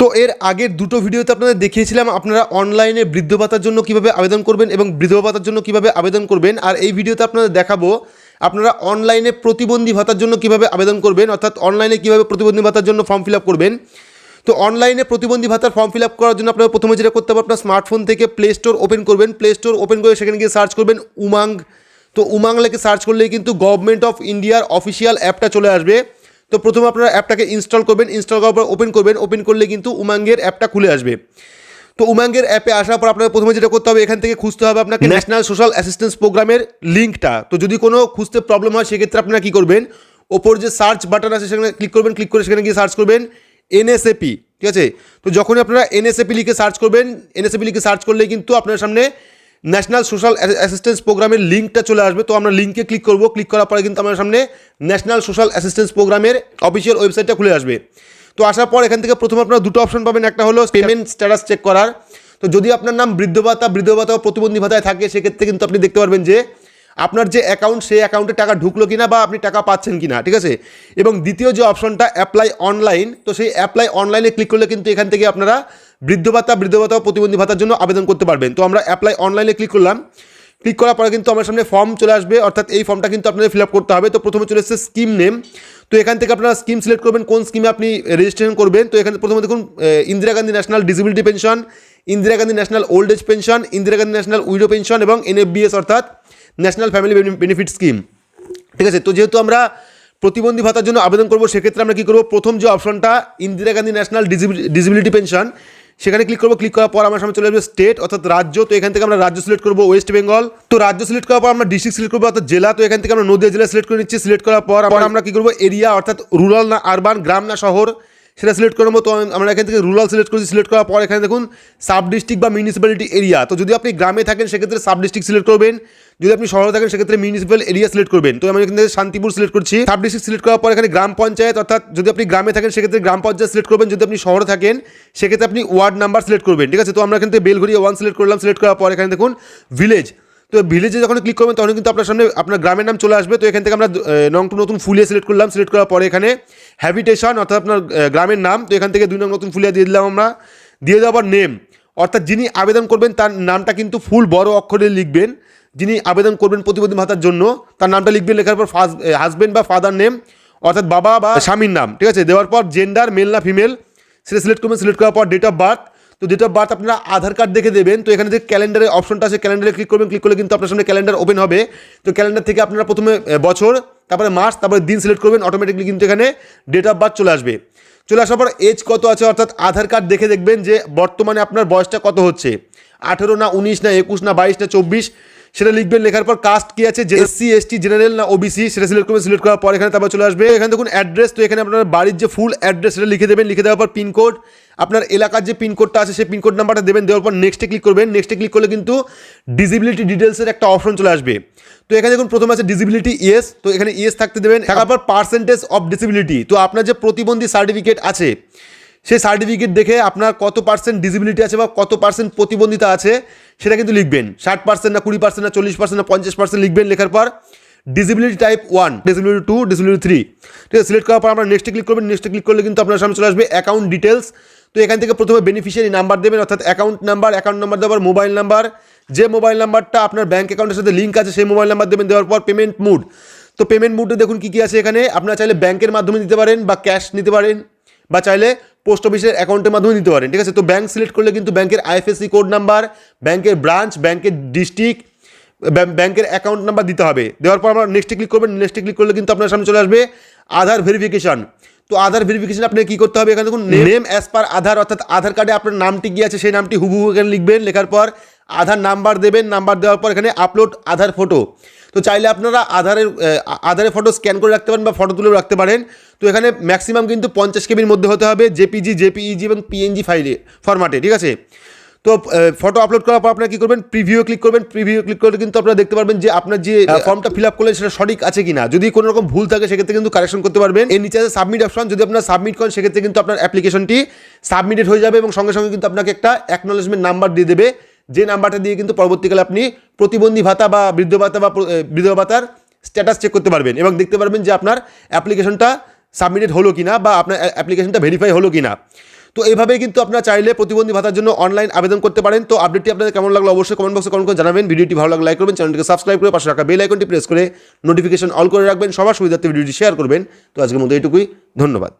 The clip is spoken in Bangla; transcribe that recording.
তো এর আগের দুটো ভিডিওতে আপনাদের দেখিয়েছিলাম আপনারা অনলাইনে বৃদ্ধ ভাতার জন্য কীভাবে আবেদন করবেন এবং বৃদ্ধ ভাতার জন্য কীভাবে আবেদন করবেন। আর এই ভিডিওতে আপনাদের দেখাবো আপনারা অনলাইনে প্রতিবন্ধী ভাতার জন্য কীভাবে আবেদন করবেন, অর্থাৎ অনলাইনে কীভাবে প্রতিবন্ধী ভাতার জন্য ফর্ম ফিল করবেন। তো অনলাইনে প্রতিবন্ধী ভাতার ফর্ম ফিল করার জন্য আপনারা প্রথমে যেটা করতে হবে, আপনার স্মার্টফোন থেকে প্লে স্টোর ওপেন করবেন। প্লে স্টোর ওপেন করে সেখানে গিয়ে সার্চ করবেন উমাং। তো উমাং লেখে সার্চ করলেই কিন্তু গভর্নমেন্ট অফ ইন্ডিয়ার অফিসিয়াল অ্যাপটা চলে আসবে। তো প্রথমে আপনারা অ্যাপটাকে ইনস্টল করবেন ইনস্টল করার পর ওপেন করবেন। ওপেন করলে কিন্তু উমাঙ্গের অ্যাপটা খুলে আসবে। তো উমাঙ্গের অ্যাপে আসার পর আপনাকে প্রথমে যেটা করতে হবে এখান থেকে খুঁজতে হবে আপনাকে ন্যাশনাল সোশ্যাল অ্যাসিস্ট্যান্স প্রোগ্রামের লিঙ্কটা তো যদি কোনো খুঁজতে প্রবলেম হয় সেক্ষেত্রে আপনারা কী করবেন? ওপর যে সার্চ বাটন আছে সেখানে ক্লিক করবেন। ক্লিক করে সেখানে গিয়ে সার্চ করবেন এনএসএপি ঠিক আছে? তো যখনই আপনারা এনএসএপি লিখে সার্চ করবেন এনএসএপি লিখে সার্চ করলে কিন্তু আপনার সামনে ন্যাশনাল সোশ্যাল অ্যাসিস্ট্যান্স প্রোগ্রামের লিঙ্কটা চলে আসবে, তো আমরা লিঙ্কে ক্লিক করব। ক্লিক করার পরে কিন্তু আমার সামনে ন্যাশনাল সোশ্যাল অ্যাসিস্ট্যান্স প্রোগ্রামের অফিসিয়াল ওয়েবসাইটটা খুলে আসবে। তো আসার পর এখান থেকে প্রথমে আপনারা দুটো অপশন পাবেন। একটা হলো পেমেন্ট স্ট্যাটাস চেক করার। তো যদি আপনার নাম বৃদ্ধ ভাতা বৃদ্ধ ভাতা প্রতিবন্ধী ভাতায় থাকে, সেক্ষেত্রে কিন্তু আপনি দেখতে পারবেন যে আপনার যে অ্যাকাউন্ট সেই অ্যাকাউন্টে টাকা ঢুকলো কিনা বা আপনি টাকা পাচ্ছেন কিনা, ঠিক আছে? এবং দ্বিতীয় যে অপশনটা অ্যাপ্লাই অনলাইন তো সেই অ্যাপ্লাই অনলাইনে ক্লিক করলে কিন্তু এখান থেকে আপনারা বৃদ্ধ ভাতা বৃদ্ধ ভাতা ও প্রতিবন্ধী ভাতার জন্য আবেদন করতে পারবেন। তো আমরা অ্যাপ্লাই অনলাইনে ক্লিক করলাম। ক্লিক করার পরে কিন্তু আমার সামনে ফর্ম চলে আসবে, অর্থাৎ এই ফর্মটা কিন্তু আপনাদের ফিল করতে হবে। তো প্রথমে চলে এসেছে স্কিম নেম তো এখান থেকে আপনারা স্কিম সিলেক্ট করবেন, কোন স্কিমে আপনি রেজিস্ট্রেশন করবেন। তো এখানে প্রথমে দেখুন Indira Gandhi national disability pension Indira Gandhi national old age pension Indira Gandhi national widow pension এবং এনএফবিএস অর্থাৎ ন্যাশনাল ফ্যামিলি বেনিফিট স্কিম। ঠিক আছে? তো যেহেতু আমরা প্রতিবন্ধী ভাতার জন্য আবেদন করব, সেক্ষেত্রে আমরা কী করব? প্রথম যে অপশনটা, Indira Gandhi national disability pension, সেখানে ক্লিক করব। ক্লিক করার পর আমার সামনে চলে আসবে স্টেট, অর্থাৎ রাজ্য। তো এখান থেকে আমরা রাজ্য সিলেক্ট করব, ওয়েস্ট বেঙ্গল। তো রাজ্য সিলেক্ট করার পর আমরা ডিস্ট্রিক্ট সিলেক্ট করব, অর্থাৎ জেলা। তো এখান থেকে আমরা নদীয়া জেলা সিলেক্ট করে নিচ্ছি। সিলেক্ট করার পর আমরা কী করব? এরিয়া, অর্থাৎ রুরাল না আরবান, গ্রাম না শহর। সেটা সিলেক্ট করব তো আমরা এখান থেকে রুরাল সিলেক্ট করছি সিলেক্ট করার পর এখানে দেখুন সাব ডিস্ট্রিক্ট বা মিউনিসিপ্যালিটি এরিয়া তো যদি আপনি গ্রামে থাকেন, সেক্ষেত্রে সাব ডিস্ট্রিক্ট সিলেক্ট করবেন। যদি আপনি শহরে থাকেন, সেক্ষেত্রে মিউনিসিপ্যাল এরিয়া সিলেক্ট করবেন। তো আমি এখান থেকে শান্তিপুর সিলেক্ট করছি। সাব ডিস্ট্রিক্ট সিলেক্ট করার পর এখানে গ্রাম পঞ্চায়েত, অর্থাৎ যদি আপনি গ্রামে থাকেন, সেক্ষেত্রে গ্রাম পঞ্চায়েত সিলেক্ট করবেন। যদি আপনি শহরে থাকেন, সেক্ষেত্রে আপনি ওয়ার্ড নাম্বার সিলেক্ট করবেন। ঠিক আছে? তো আমরা এখান থেকে বেলঘরিয়া ওয়ান সিলেক্ট করলাম। সিলেক্ট করার পর এখানে দেখুন ভিলেজ তো ভিলেজে যখন ক্লিক করবেন তখন কিন্তু আপনার সামনে আপনার গ্রামের নাম চলে আসবে। তো এখান থেকে আমরা নং টু নতুন ফুলিয়া সিলেক্ট করলাম। সিলেক্ট করার পরে এখানে হ্যাবিটেশন অর্থাৎ আপনার গ্রামের নাম, তো এখান থেকে দুই নং নতুন ফুলিয়া দিয়ে দিলাম আমরা। দিয়ে দেওয়ার নেম অর্থাৎ যিনি আবেদন করবেন, তার নামটা কিন্তু ফুল বড় অক্ষরে লিখবেন। যিনি আবেদন করবেন প্রতিবন্ধী ভাতার জন্য, তার নামটা লিখবেন, লেখার পর হাজব্যান্ড বা ফাদার নেম অর্থাৎ বাবা বা স্বামীর নাম। ঠিক আছে? দেওয়ার পর জেন্ডার মেল না ফিমেল সেটা সিলেক্ট করবেন। সিলেক্ট করার পর ডেট অফ বার্থ তো ডেট অফ বার্থ আপনারা আধার কার্ড দেখে দেবেন। তো এখানে যে ক্যালেন্ডারের অপশনটা আছে ক্যালেন্ডারে ক্লিক করবেন ক্লিক করলে কিন্তু আপনার সামনে ক্যালেন্ডার ওপেন হবে। তো ক্যালেন্ডার থেকে আপনারা প্রথমে বছর তারপরে মাস তারপরে দিন সিলেক্ট করবেন অটোমেটিকলি কিন্তু এখানে ডেট অফ বার্থ চলে আসবে। চলে আসার পর এজ কত আছে অর্থাৎ আধার কার্ড দেখে দেখবেন যে বর্তমানে আপনার বয়সটা কত হচ্ছে। আঠেরো না উনিশ না একুশ না বাইশ না চব্বিশ সেটা লিখবেন লেখার পর কাস্ট কি আছে যে এসসি এসটি জেনারেল না ওবিসি সেটা সিলেক্ট করবেন সিলেক্ট করার পর এখানে তারপর চলে আসবে। এখানে দেখুন অ্যাড্রেস তো এখানে আপনার বাড়ির যে ফুল অ্যাড্রেস সেটা লিখে দেবেন লিখে দেওয়ার পর পিনকোড আপনার এলাকার যে পিনকোডটা আছে সেই পিনকোড নাম্বারটা দেবেন দেওয়ার পর নেক্সটে ক্লিক করবেন। নেক্সটে ক্লিক করলে কিন্তু ডিসিবিলিটি ডিটেলসের একটা অপশন চলে আসবে। তো এখানে দেখুন প্রথমে আছে ডিসিবিলিটি ইয়েস তো এখানে ইয়েস থাকতে দেবেন। থাকার পর পার্সেন্টেজ অফ ডিসিবিলিটি তো আপনার যে প্রতিবন্ধী সার্টিফিকেট আছে সেই সার্টিফিকেট দেখে আপনার কত পার্সেন্ট ডিসিবিলিটি আছে বা কত পার্সেন্ট প্রতিবন্ধিতা আছে সেটা কিন্তু লিখবেন। ষাট পার্সেন্ট না কুড়ি পার্সেন্ট না চল্লিশ পার্সেন্ট না পঞ্চাশ পার্সেন্ট লিখবেন লেখার পর disability type one disability two disability three ঠিক আছে সিলেক্ট করার পর আমরা নেক্সটে ক্লিক করবেন। নেক্সটে ক্লিক করলে কিন্তু আপনার সামনে চলে আসবে অ্যাকাউন্ট ডিটেলস তো এখান থেকে প্রথমে বেনিফিশিয়ারি নাম্বার দেবেন, অর্থাৎ অ্যাকাউন্ট নাম্বার অ্যাকাউন্ট নাম্বার দেওয়ার মোবাইল নাম্বার যে মোবাইল নাম্বারটা আপনার ব্যাঙ্ক অ্যাকাউন্টের সাথে লিঙ্ক আছে, সেই মোবাইল নাম্বার দেবেন, দেওয়ার পর পেমেন্ট মুড তো পেমেন্ট মুডে দেখুন কী কী আছে এখানে। আপনারা চাইলে ব্যাংকের মাধ্যমে দিতে পারেন বা ক্যাশ নিতে পারেন, বা চাইলে পোস্ট অফিসের অ্যাকাউন্টের মাধ্যমে দিতে পারেন, ঠিক আছে? তো ব্যাঙ্ক সিলেক্ট করলে কিন্তু ব্যাংকের আইএফএসসি কোড নাম্বার ব্যাংকের ব্রাঞ্চ ব্যাংকের ডিস্ট্রিক্ট ব্যাংকের অ্যাকাউন্ট নাম্বার দিতে হবে। দেওয়ার পর আমরা নেক্সটে ক্লিক করবেন নেক্সটে ক্লিক করলে কিন্তু আপনার সামনে চলে আসবে আধার ভেরিফিকেশন তো আধার ভেরিফিকেশন আপনি কী করতে হবে? এখানে দেখুন নেম অ্যাজ পার আধার অর্থাৎ আধার কার্ডে আপনার নামটি কি আছে সেই নামটি হুবহু এখানে লিখবেন লেখার পর আধার নাম্বার দেবেন নাম্বার দেওয়ার পর এখানে আপলোড আধার ফটো তো চাইলে আপনারা আধারের আধারের ফটো স্ক্যান করে রাখতে পারেন বা ফটো তুলেও রাখতে পারেন। তো এখানে ম্যাক্সিমাম কিন্তু পঞ্চাশ কেবির মধ্যে হতে হবে জেপিজি জেপিইজি এবং পিএনজি ফাইলে ফরম্যাটে ঠিক আছে? তো ফটো আপলোড করার পর আপনারা কী করবেন? প্রিভিউ ক্লিক করবেন। প্রিভিউ ক্লিক করলে কিন্তু আপনারা দেখতে পারবেন যে আপনার যে ফর্মটা ফিল আপ করলেন সেটা সঠিক আছে কিনা। যদি কোনো রকম ভুল থাকে সেক্ষেত্রে কিন্তু কারেকশন করতে পারবেন। এর নিচে আছে সাবমিট অপশন যদি আপনারা সাবমিট করেন সেক্ষেত্রে কিন্তু আপনার অ্যাপ্লিকেশনটি সাবমিটেড হয়ে যাবে এবং সঙ্গে সঙ্গে কিন্তু আপনাকে একটা অ্যাকনোলেজমেন্ট নাম্বার দিয়ে দেবে। যে নাম্বারটা দিয়ে কিন্তু পরবর্তীকালে আপনি প্রতিবন্ধী ভাতা বা বৃদ্ধ ভাতা বা বিধবা ভাতার স্ট্যাটাস চেক করতে পারবেন এবং দেখতে পারবেন যে আপনার অ্যাপ্লিকেশনটা সাবমিটেড হলো কিনা বা আপনার অ্যাপ্লিকেশনটা ভেরিফাই হলো কিনা। তো এইভাবেই কিন্তু আপনারা চাইলে প্রতিবন্ধী ভাতার জন্য অনলাইন আবেদন করতে পারেন। তো আপডেটটি আপনাদের কেমন লাগল অবশ্যই কমেন্ট বক্সে কমেন্ট করে জানাবেন। ভিডিওটি ভালো লাগলে লাইক করবেন চ্যানেলটিকে সাবস্ক্রাইব করে পাশে রাখা বেল আইকনটি প্রেস করে নোটিফিকেশন অল করে রাখবেন। সবার সুবিধার্থে ভিডিওটি শেয়ার করবেন। তো আজকের মধ্যে এটুকুই ধন্যবাদ।